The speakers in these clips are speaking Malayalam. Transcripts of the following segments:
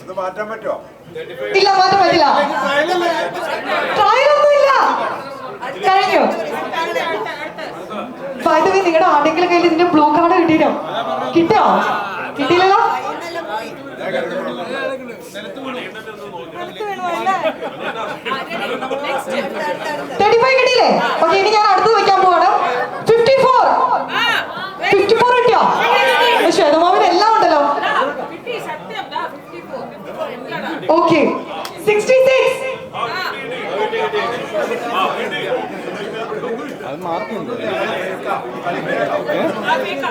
ഇത് മാറ്റാൻ പറ്റുമോ? ഇല്ല മാറ്റാൻ പറ്റില്ല. ട്രയലൊന്നുമില്ല. കഴിഞ്ഞു. വൈദ്യുതി നിങ്ങളുടെ ആടെങ്കിലും കയ്യിൽ ഇതിന്റെ ബ്ലൂ കാർഡ് കിട്ടിയോ കിട്ടിയോ കിട്ടിയില്ലല്ലോ? തേർട്ടി ഫൈവ് കിട്ടിയില്ലേ ഓക്കെ ഇനി ഞാൻ അടുത്തത് വെക്കാൻ പോവാണ് ഫിഫ്റ്റി ഫോർ ഫിഫ്റ്റി ഫോർ കിട്ടിയോ ശ്വേതമാവിന് എല്ലാം ഉണ്ടല്ലോ ഓക്കെ സിക്സ്റ്റി സിക്സ്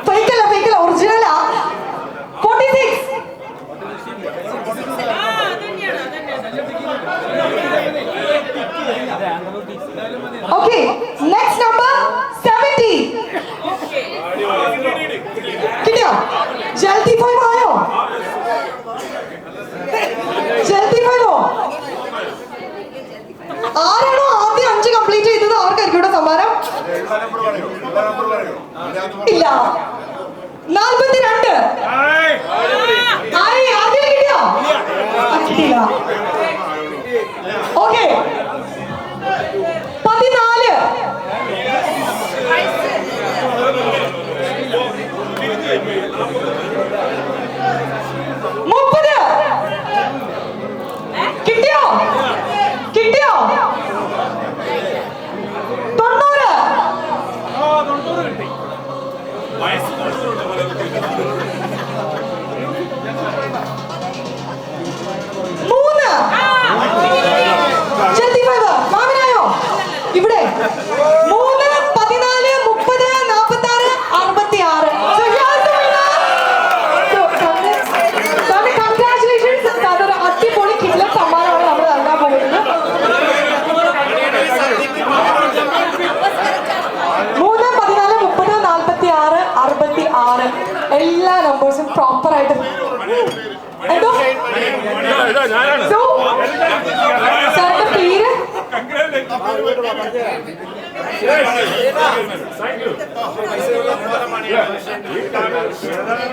ഫേക്കല്ല ഫേക്കല്ല ഒറിജിനലാ ഫോർട്ടി സിക്സ് ഓക്കെ 오케이. നമ്പേഴ്സും പ്രോപ്പർ ആയിട്ട് എന്തോ സോ സാറിന്റെ പേര്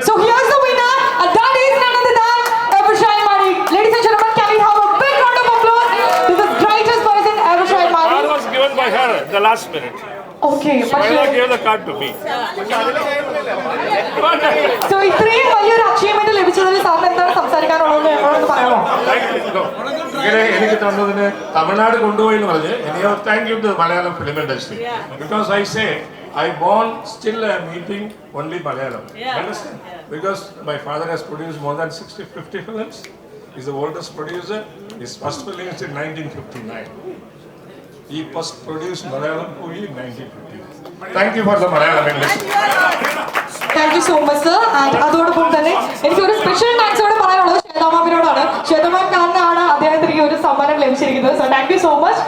So here's the winner, and that is none other than Evershine Mari. Ladies and gentlemen, can we have a big round of applause to the greatest person, Evershine Card Mari? was given by her at the last minute. Okay, Maila പക്ഷേ gave the card to me. So ഇത്രയും വലിയൊരു അച്ചീവ്മെന്റ് ലഭിച്ചതിൽ സാറിന് എന്താണ് സംസാരിക്കാനുള്ളത് എന്നോടൊന്ന് പറയാമോ? ഇങ്ങനെ എനിക്ക് തന്നതിന് തമിഴ്നാട് കൊണ്ടുപോയി എന്ന് പറഞ്ഞ് എനിക്ക് thank you to Malayalam film industry because I say I born still meeting only Malayalam because my father has produce more than sixty fifty films oldest producer his first film is in nineteen fifty nine ഈ first produce Malayalam movie nineteen fifty thank you for the Malayalam industry thank you so much sir അതോടൊപ്പം തന്നെ എനിക്ക് ഒരു സ്പെഷ്യൽ താങ്ക്സ് കൂടെ പറയാനുള്ളത് ശ്വേതാമാമിനോടാണ്. ശ്വേതമാൻ കാരനാണ് അദ്ദേഹത്തിന് ഈ ഒരു സമ്മാനം ലഭിച്ചിരിക്കുന്നത്. So thank you so much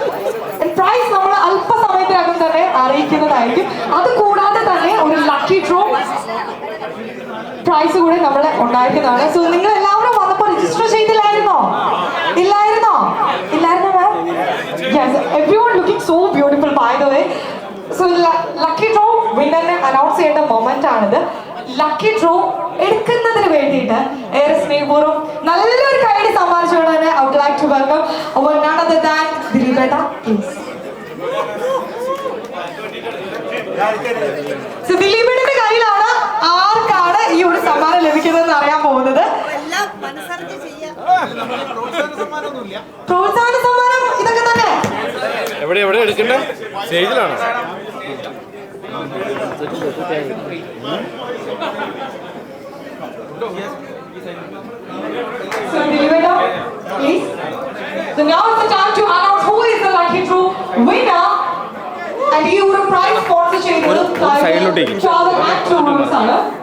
prize നമ്മൾ അല്പസമയത്തിനകം തന്നെ അറിയിക്കുന്നതായിരിക്കും. അത് കൂടാതെ തന്നെ ഒരു ലക്കി ഡ്രോ പ്രൈസ് കൂടെ നമ്മൾ ഉണ്ടായിരിക്കുന്നതാണ്. സോ നിങ്ങൾ എല്ലാവരും വന്നപ്പോൾ രജിസ്റ്റർ ചെയ്തില്ലായിരുന്നോ? ഇല്ലായിരുന്നോ? ഇല്ലായിരുന്നോ ma'am yes every one looking so beautiful by the way so lucky draw വിന്നറിനെ announce ചെയ്യേണ്ട മൊമെന്റ് ആണിത്. ലക്കി ഡ്രോ എടുക്കുന്നതിന് വേണ്ടിയിട്ട് ഏറെ സ്നേഹപൂർവം നല്ലൊരു കൈഡി സമ്മാനിച്ചുകൊണ്ട് തന്നെ I would like to welcome none other than ദിലീപേട്ട please so ദിലീപേട്ടന്റെ കയ്യിലാണ് ആർക്കാണ് ഈ ഒരു സമ്മാനം ലഭിക്കുന്നതെന്ന് അറിയാൻ പോകുന്നത്. എല്ലാം മനസ്സറിഞ്ഞ് ചെയ്യാം. പ്രോത്സാഹന സമ്മാനം ഇതൊക്കെ തന്നെ. എവിടെ എവിടെ എടുക്കണ്ടേ? സ്റ്റേജിലാണോ? So, please. So now is the time to announce who is the lucky true winner. And he a prize sponsorship. Travel and.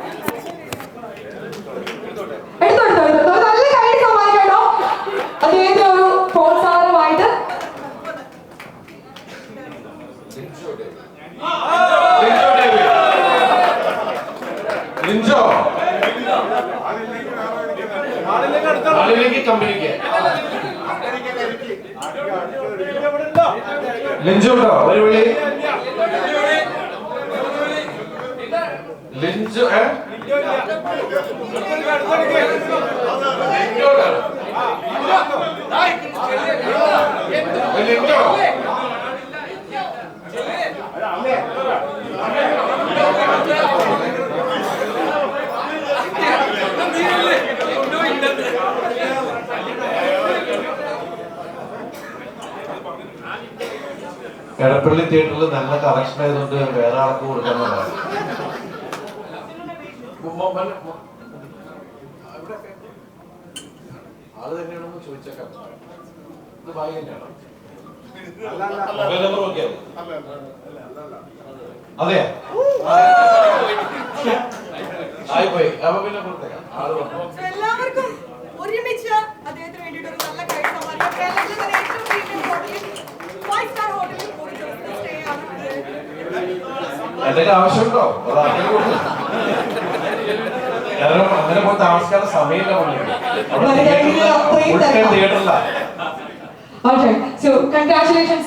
കമ്പനിക്ക് ലിഞ്ചോ ഉണ്ടോ ഒരു വിളി ലിഞ്ചു ഏ? ലിഞ്ചോ? എടപ്പള്ളി തിയേറ്ററിൽ നല്ല കളക്ഷൻ ആയതുകൊണ്ട് വേറെ ആൾക്ക് കൊടുക്കാന്നുള്ളതാണ് ആൾ തന്നെയാണെന്ന് ചോദിച്ചേക്കാം. ഇത് തന്നെയാണോ അതെ ആയിപ്പോയി. അപ്പൊ പിന്നെ കൊടുത്തേക്കാം. ആൾ എല്ലാവർക്കും ഒരുമിച്ച് അദ്ദേഹത്തിന് വേണ്ടിയിട്ട് ഒരു നല്ല കൈ സമ്മാനിക്കാം കേരളത്തിലെ തന്നെ ഏറ്റവും പ്രീമിയം ഹോട്ടലിൽ ഫൈവ് സ്റ്റാർ എന്തെങ്കിലും ആവശ്യമുണ്ടോ. കാരണം അങ്ങനെ പോയി താമസിക്കാതെ സമയമില്ല. തിയേറ്ററില്ല. Okay, so congratulations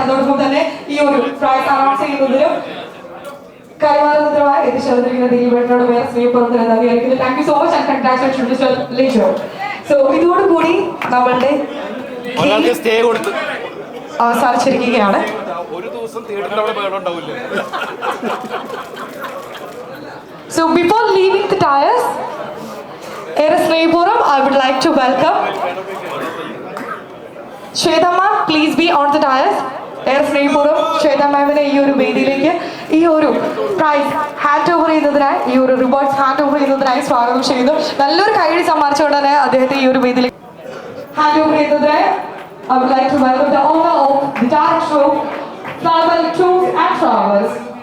അതോടൊപ്പം തന്നെ ഈ ഒരു പ്രൈസ് അനൗൺസ് ചെയ്യുന്നതിലും കൈമാറുന്നതിനുമായി എത്തിച്ചേർന്നിരിക്കുന്ന ദിലീപേട്ടനോട് വേറെ സ്നേഹപ്പുറത്തിന് നന്ദി അറിയിക്കുന്നു thank you so much and congratulation mister Lijo so ഇതോടുകൂടി നമ്മളുടെ ഒരാൾക്ക് സ്റ്റേ കൊടുത്ത്. അവസാനിച്ചിരിക്കുകയാണ് ഒരു ദിവസം തിയേറ്ററിൽ അവിടെ ബഹളം ഉണ്ടാവില്ല? So before leaving the tires, Era Snehipuram, I would like to welcome Shwetama, please be on the tires. Air സ്നേഹിപൂർവം Shweta ഈ ഒരു വേദിയിലേക്ക് ഈ ഒരു പ്രൈസ് ഹാൻഡ് ഓവർ ചെയ്യുന്നതിനായി ഈ ഒരു റിവാർഡ്സ് ഹാൻഡ് ഓവർ ചെയ്യുന്നതിനായി സ്വാഗതം ചെയ്യുന്നു. നല്ലൊരു കൈയടി സമ്മാനിച്ചുകൊണ്ട് തന്നെ അദ്ദേഹത്തെ ഈ ഒരു വേദിയിലേക്ക് ഹാൻഡ് ഓവർ ചെയ്യുന്നതിനായി I would like to welcome the owner of the show, Travel Tours and Travels,